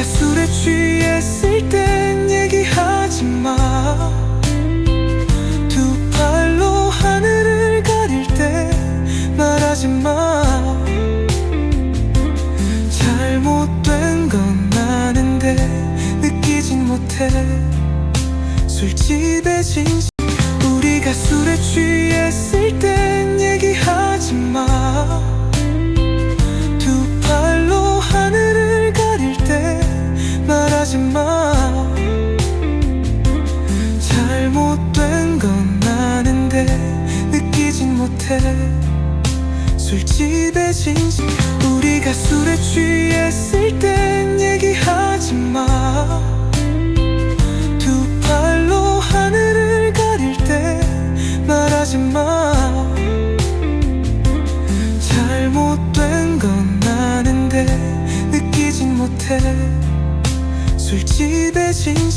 우리가 술에 취했을 땐 얘기하지 마. 두 팔로 하늘을 가릴 때 말하지 마. 잘못된 건 아는데 느끼진 못해. 술집에 진심 우리가 술에 취했을 하지 마. 잘못된 건 아는데 느끼진 못해. 술집에 진심 우리가 술에 취했을 땐 얘기하지 마. 두 팔로 하늘을 가릴 때 말하지 마. 잘못된 건 아는데 느끼진 못해 술집에 진심